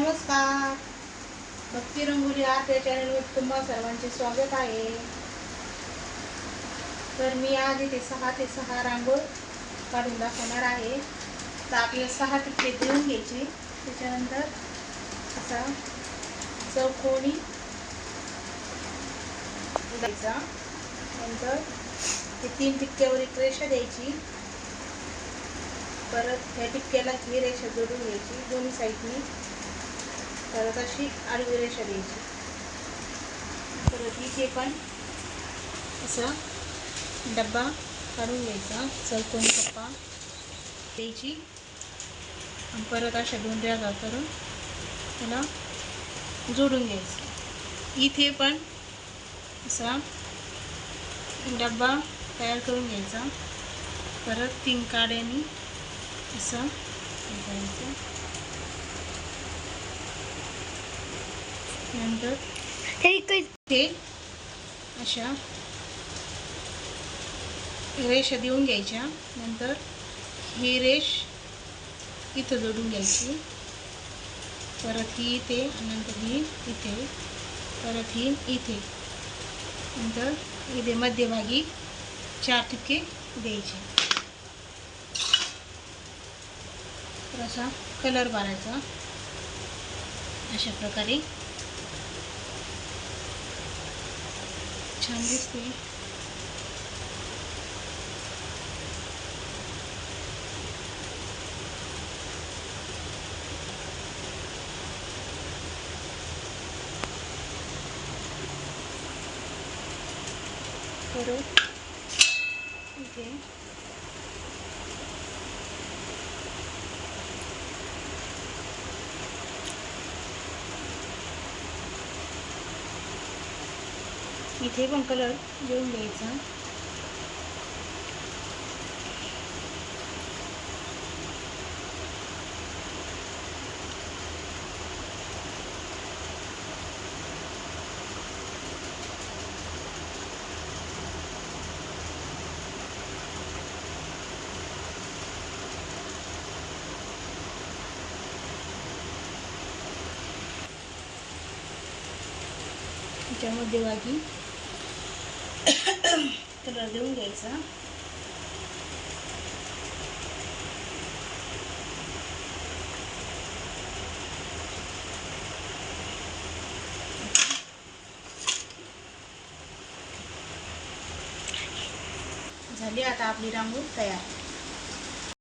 नमस्कार. भक्ती रंगोली आर्ट या चॅनलवर तुम्हा सर्वांचे स्वागत आहे. तर मी आज इथे सहा ते सहा रांगोळ काढून दाखवणार आहे. तर आपल्याला सहा टिक्के देऊन घ्यायचे. त्याच्यानंतर असा चौकोनी द्यायचा. नंतर ते तीन टिक्क्यावर एक रेषा द्यायची. परत ह्या टिक्क्याला ही रेषा जोडून घ्यायची. दोन्ही साईडनी परत अशी आडवी रेषा द्यायची. परत इथे पण असं डब्बा काढून घ्यायचा चौकोन कप्पा द्यायची. आणि परत अशा दोन रेगा करून त्याला जोडून घ्यायचं. इथे पण असा डब्बा तयार करून घ्यायचा. परत तीन काड्यानी असं करायचं. नंतर? हे अशा. रेषा देऊन घ्यायच्या. नंतर ही रेष इथं जोडून घ्यायची. परत ही इथे नंतर ही इथे. परत ही इथे. नंतर इथे मध्यभागी चार टिपके द्यायचे. तर असा कलर मारायचा. अशा प्रकारे. छान दिसते परत इथे इथे पण कलर घेऊन द्यायचा. त्याच्या मध्यभागी कलर देऊन घ्यायचा झाली आता आपली रांगोळी तयार.